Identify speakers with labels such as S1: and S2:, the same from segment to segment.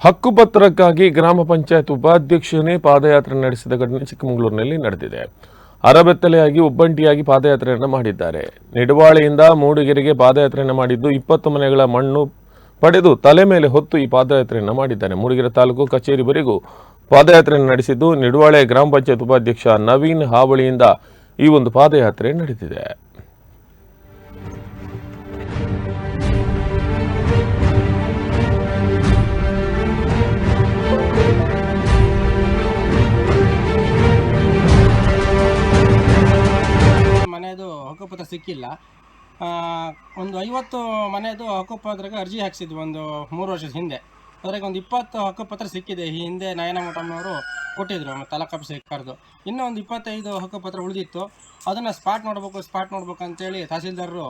S1: ಹಕ್ಕುಪತ್ರಕ್ಕಾಗಿ ಗ್ರಾಮ ಪಂಚಾಯತ್ ಉಪಾಧ್ಯಕ್ಷನೇ ಪಾದಯಾತ್ರೆ ನಡೆಸಿದ ಘಟನೆ ಚಿಕ್ಕಮಗಳೂರಿನಲ್ಲಿ ನಡೆದಿದೆ. ಅರಬೆತ್ತಲೆಯಾಗಿ ಒಬ್ಬಂಟಿಯಾಗಿ ಪಾದಯಾತ್ರೆಯನ್ನು ಮಾಡಿದ್ದಾರೆ. ನಿಡವಾಳೆಯಿಂದ ಮೂಡಿಗೆರೆಗೆ ಪಾದಯಾತ್ರೆಯನ್ನು ಮಾಡಿದ್ದು ಇಪ್ಪತ್ತು ಮನೆಗಳ ಮಣ್ಣು ಪಡೆದು ತಲೆ ಮೇಲೆ ಹೊತ್ತು ಈ ಪಾದಯಾತ್ರೆಯನ್ನು ಮಾಡಿದ್ದಾರೆ. ಮೂಡಿಗೆರೆ ತಾಲೂಕು ಕಚೇರಿವರೆಗೂ ಪಾದಯಾತ್ರೆಯನ್ನು ನಡೆಸಿದ್ದು ನಿಡವಾಳೆ ಗ್ರಾಮ ಪಂಚಾಯತ್ ಉಪಾಧ್ಯಕ್ಷ ನವೀನ್ ಹಾವಳಿಯಿಂದ ಈ ಒಂದು ಪಾದಯಾತ್ರೆ ನಡೆದಿದೆ.
S2: ಹಕ್ಕುಪತ್ರ ಸಿಕ್ಕಿಲ್ಲ. ಒಂದು ಐವತ್ತು ಮನೆಯದು ಹಕ್ಕುಪತ್ರಕ್ಕೆ ಅರ್ಜಿ ಹಾಕ್ಸಿದ್ವಿ ಒಂದು ಮೂರು ವರ್ಷದ ಹಿಂದೆ. ಅದ್ರಾಗ ಒಂದು ಇಪ್ಪತ್ತು ಹಕ್ಕುಪತ್ರ ಸಿಕ್ಕಿದೆ. ಈ ಹಿಂದೆ ನಯನಮಠಮ್ಮನವರು ಕೊಟ್ಟಿದ್ರು ತಾಲೂಕು ಆಫೀಸಿಗೆ ಕರೆದು ಇನ್ನೂ ಒಂದು ಇಪ್ಪತ್ತೈದು ಹಕ್ಕುಪತ್ರ ಉಳಿದಿತ್ತು. ಅದನ್ನು ಸ್ಪಾಟ್ ನೋಡಬೇಕು ಸ್ಪಾಟ್ ನೋಡ್ಬೇಕು ಅಂತೇಳಿ ತಹಸೀಲ್ದಾರರು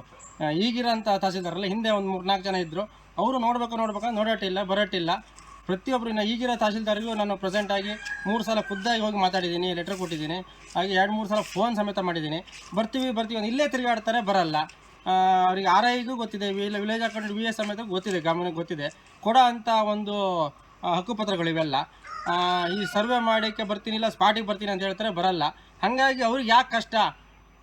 S2: ಈಗಿರೋಂಥ ತಹಸೀಲ್ದಾರಲ್ಲ ಹಿಂದೆ ಒಂದು ಮೂರು ನಾಲ್ಕು ಜನ ಇದ್ದರು ಅವರು ನೋಡ್ಬೇಕು ನೋಡ್ಬೇಕಂತ ನೋಡೋಟಿಲ್ಲ ಬರೋಟಿಲ್ಲ ಪ್ರತಿಯೊಬ್ಬರು ನಾನು ಈಗಿರೋ ತಹಶೀಲ್ದಾರಿಗೂ ನಾನು ಪ್ರೆಸೆಂಟ್ ಆಗಿ ಮೂರು ಸಲ ಖುದ್ದಾಗಿ ಹೋಗಿ ಮಾತಾಡಿದ್ದೀನಿ ಲೆಟ್ರ್ ಕೊಟ್ಟಿದ್ದೀನಿ. ಹಾಗೆ ಎರಡು, ಮೂರು ಸಲ ಫೋನ್ ಸಮೇತ ಮಾಡಿದ್ದೀನಿ. ಬರ್ತೀವಿ ಬರ್ತೀವಿ ಇಲ್ಲೇ ತಿರುಗಾಡ್ತಾರೆ, ಬರಲ್ಲ. ಅವರಿಗೆ ಆರ್ ಐಗೂ ಗೊತ್ತಿದೆ, ವಿಲ್, ವಿಲೇಜ್ ಅಕೌಂಟ್ ವಿ ಎಸ್ ಸಮೇತ ಗೊತ್ತಿದೆ, ಗಮನಕ್ಕೆ ಗೊತ್ತಿದೆ. ಕೊಡೋ ಅಂಥ ಒಂದು ಹಕ್ಕುಪತ್ರಗಳು ಇವೆಲ್ಲ ಈ ಸರ್ವೆ ಮಾಡೋಕ್ಕೆ ಬರ್ತೀನಿ, ಇಲ್ಲ ಸ್ಪಾಟಿಗೆ ಬರ್ತೀನಿ ಅಂತ ಹೇಳ್ತಾರೆ, ಬರಲ್ಲ. ಹಾಗಾಗಿ ಅವ್ರಿಗೆ ಯಾಕೆ ಕಷ್ಟ?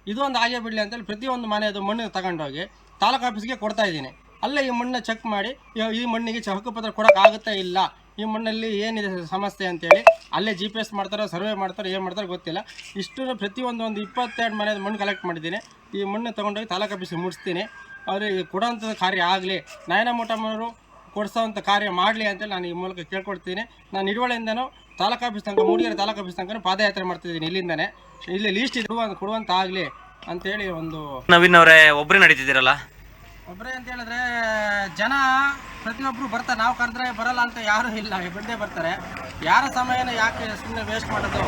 S2: ಇದು ಒಂದು ಆಗೇ ಬಿಡಲಿ ಅಂತೇಳಿ ಪ್ರತಿಯೊಂದು ಮನೆಯದು ಮಣ್ಣು ತಗೊಂಡೋಗಿ ತಾಲೂಕು ಆಫೀಸ್ಗೆ ಕೊಡ್ತಾ ಇದ್ದೀನಿ. ಅಲ್ಲೇ ಈ ಮಣ್ಣನ್ನ ಚೆಕ್ ಮಾಡಿ, ಈ- ಈ ಮಣ್ಣಿಗೆ ಚ- ಹಕ್ಕುಪತ್ರ ಕೊಡೋಕ್ಕಾಗುತ್ತಾ ಇಲ್ಲ? ಈ ಮಣ್ಣಲ್ಲಿ ಏನಿದೆ ಸಮಸ್ಯೆ ಅಂತೇಳಿ ಅಲ್ಲೇ ಜಿ ಪಿ ಎಸ್ ಮಾಡ್ತಾರೋ ಸರ್ವೆ ಮಾಡ್ತಾರೋ ಏನು ಮಾಡ್ತಾರೋ ಗೊತ್ತಿಲ್ಲ. ಇಷ್ಟು ಪ್ರತಿಯೊಂದು ಒಂದು ಇಪ್ಪತ್ತೆರಡು ಮನೆಯದು ಮಣ್ಣು ಕಲೆಕ್ಟ್ ಮಾಡಿದ್ದೀನಿ. ಈ ಮಣ್ಣು ತೊಗೊಂಡೋಗಿ ತಾಲೂಕು ಆಫೀಸಿಗೆ ಮುಡಿಸ್ತೀನಿ ಅವರಿಗೆ ಕೊಡೋಂಥ ಕಾರ್ಯ ಆಗಲಿ ನಯನಮಠಮ್ಮನವರು ಕೊಡಿಸೋವಂಥ ಕಾರ್ಯ ಮಾಡಲಿ ಅಂತೇಳಿ ನಾನು ಈ ಮೂಲಕ ಕೇಳ್ಕೊಡ್ತೀನಿ. ನಾನು ನಿಡುವಳಿಯಿಂದನೂ ತಾಲೂಕು ಆಫೀಸ್ ತನಕ ಮೂಡಿಗೆರೆ ತಾಲೂಕು ಆಫೀಸ್ ತನಕ ಪಾದಯಾತ್ರೆ ಮಾಡ್ತಿದ್ದೀನಿ ಇಲ್ಲಿಂದನೇ. ಇಲ್ಲಿ ಲೀಸ್ಟ್ ಇಡುವ ಕೊಡುವಂತ ಆಗಲಿ ಅಂತೇಳಿ ಒಂದು
S3: ನವೀನ್ ಅವರೇ ಒಬ್ಬರೇ ನಡೀತಿದ್ದೀರಲ್ಲ?
S2: ಒಬ್ಬರೇ ಅಂತ ಹೇಳಿದ್ರೆ ಜನ ಪ್ರತಿಯೊಬ್ಬರು ಬರ್ತಾರೆ ನಾವು ಕರೆದ್ರೆ ಬರಲ್ಲ ಅಂತ ಯಾರೂ ಇಲ್ಲ ಬಂದೇ ಬರ್ತಾರೆ. ಯಾರ ಸಮಯನ ಯಾಕೆ ಸುಮ್ಮನೆ ವೇಸ್ಟ್ ಮಾಡೋದು?